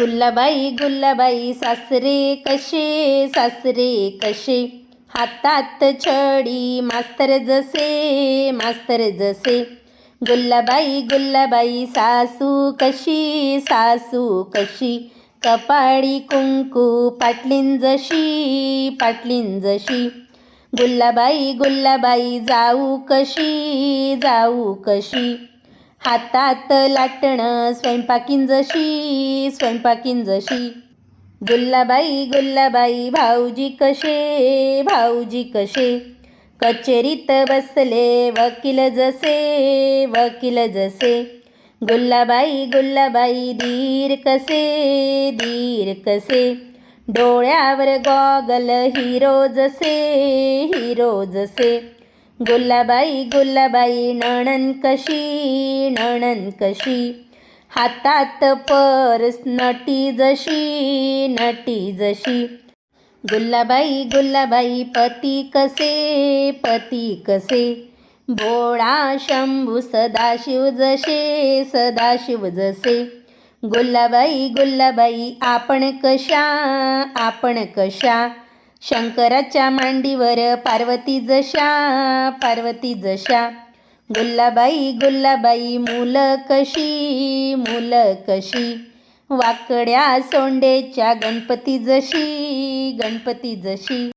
गुल्लाबाई गुल्लाबाई सासरे कसे सासरे कसे हातात छडी मास्तर जसे मास्तर जसे. गुल्लाबाई गुल्लाबाई सासू कशी सासू कशी? कपाळी कुंकू पाटलीन जशी पाटलीन जशी. गुल्लाबाई गुल्लाबाई जाऊ कशी जाऊ कशी? हातात लाटणं स्वयंपाकीन जशी स्वयंपाकीन जशी. गुल्लाबाई गुल्लाबाई भाऊजी कसे भाऊजी कसे कचेरीत बसले वकील जसे वकील जसे. गुल्लाबाई गुल्लाबाई धीर कसे दीर कसे? डोळ्यावर गॉगल हिरो जसे हिरो जसे. गुल्लाबाई गुल्लाबाई नणन कशी नणन कशी? हातात पर्स नटी जशी नटी जशी. गुल्लाबाई गुल्लाबाई पती कसे पती कसे? भोळा शंभू सदाशिव जसे सदाशिव जसे. गुल्लाबाई गुल्लाबाई आपण कशा आपण कशा? शंकराच्या मांडीवर पार्वती जशा पार्वती जशा. गुल्लाबाई गुल्लाबाई मुल कशी मुल कशी? वाकड्या सोंडेच्या गणपती जशी गणपती जशी.